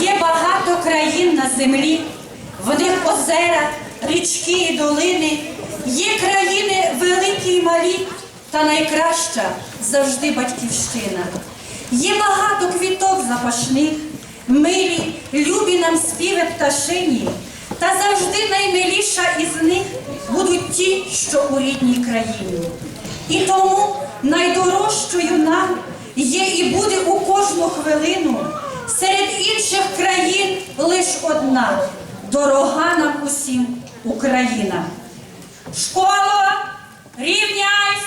Є багато країн на землі, в них озера, річки і долини. Є країни великі й малі, та найкраща завжди батьківщина. Є багато квіток запашних, милі, любі нам співи пташині, та завжди наймиліша із них будуть ті, що у рідній країні. І тому найдорожчою нам є і буде у кожну хвилину серед інших країн лиш одна дорога нам усім Україна. Школа, рівняйсь!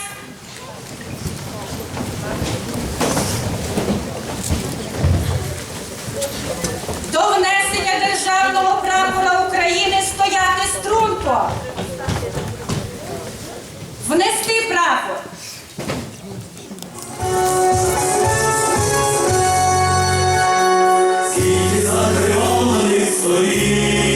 До внесення державного прапора України стояти струнко. Внести Senhor.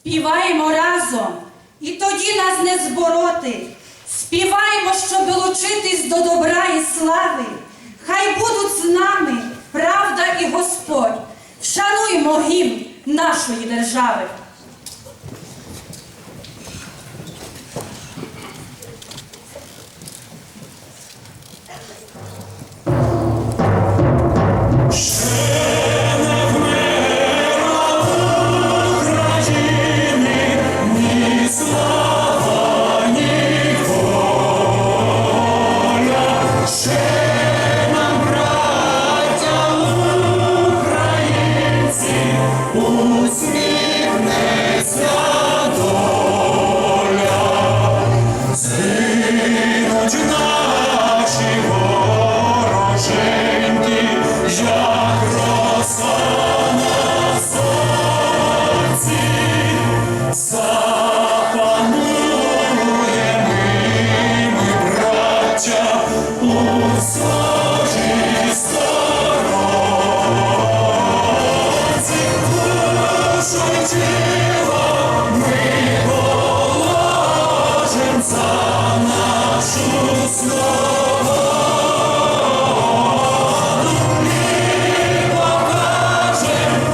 Співаємо разом, і тоді нас не збороти. Співаємо, щоб долучитись до добра і слави. Хай будуть з нами правда і Господь. Вшануймо гімн нашої держави.